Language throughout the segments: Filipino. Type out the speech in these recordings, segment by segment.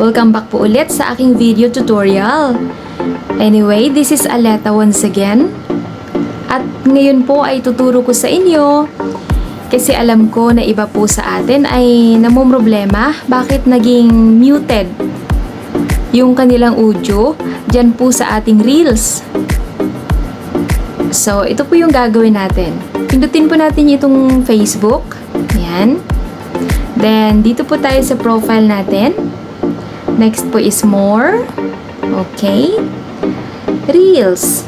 Welcome back po ulit sa aking video tutorial. Anyway, this is Aleta once again. At ngayon po ay tuturo ko sa inyo kasi alam ko na iba po sa atin ay namumroblema bakit naging muted yung kanilang audio dyan po sa ating reels. So, ito po yung gagawin natin. Pindutin po natin itong Facebook. Yan. Then, dito po tayo sa profile natin. Next po is more. Okay. Reels.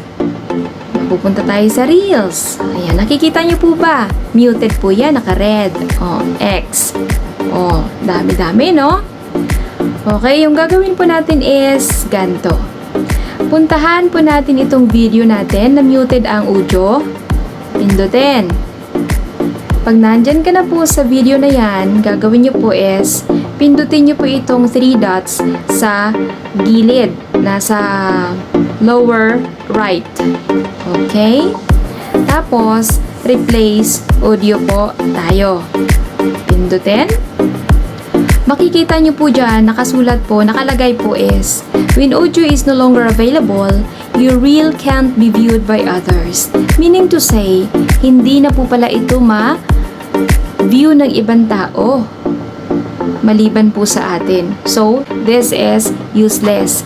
Pupunta tayo sa Reels. Ayan, nakikita nyo po ba? Muted po yan, naka-red. O, X. O, dami-dami, no? Okay, yung gagawin po natin is ganto. Puntahan po natin itong video natin na muted ang audio. Pindutin. Pag nandyan ka na po sa video na yan, gagawin nyo po is, pindutin nyo po itong three dots sa gilid, nasa lower right. Okay? Tapos, replace audio po tayo. Pindutin. Makikita nyo po dyan, nakasulat po, nakalagay po is, when audio is no longer available, your reel can't be viewed by others. Meaning to say, hindi na po pala ito ma-view ng ibang tao. Maliban po sa atin. So, this is useless.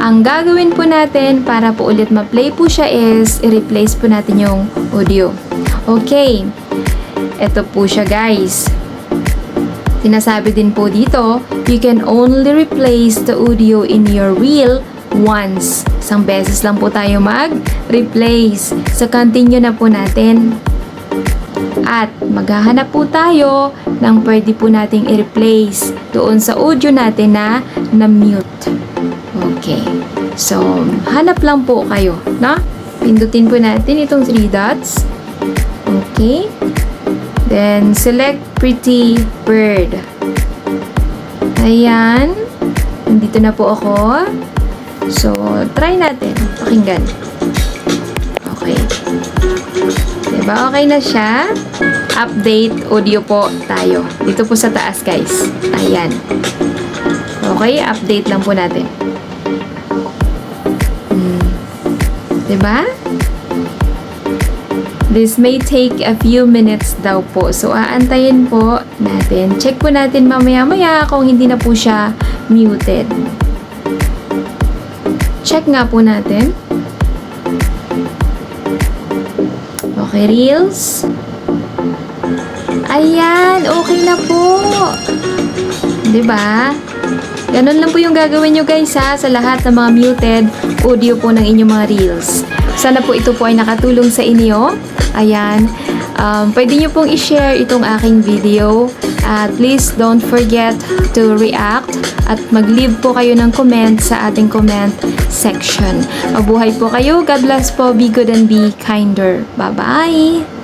Ang gagawin po natin para po ulit ma-play po siya is, i-replace po natin yung audio. Okay. Ito po siya guys. Sinasabi din po dito, you can only replace the audio in your reel once. Isang beses lang po tayo mag-replace. So, continue na po natin. At maghahanap po tayo ng pwede po nating i-replace doon sa audio natin na na-mute. Okay. So, hanap lang po kayo, no? Pindutin po natin itong three dots. Okay. Then, select pretty bird. Ayan. Nandito na po ako. So, try natin. Pakinggan. Okay. Diba? Okay na siya. Update audio po tayo. Dito po sa taas, guys. Ayan. Okay, update lang po natin. Hmm. Diba? This may take a few minutes daw po. So, aantayin po natin. Check po natin mamaya-maya kung hindi na po siya muted. Check nga po natin. Okay, Reels. Ayan, okay na po. ba? Ganun lang po yung gagawin nyo guys ha sa lahat ng mga muted audio po ng inyong mga reels. Sana po ito po ay nakatulong sa inyo. Ayan. Um, pwede nyo pong i-share itong aking video. At please don't forget to react at mag-leave po kayo ng comment sa ating comment section. Mabuhay po kayo. God bless po. Be good and be kinder. Bye-bye!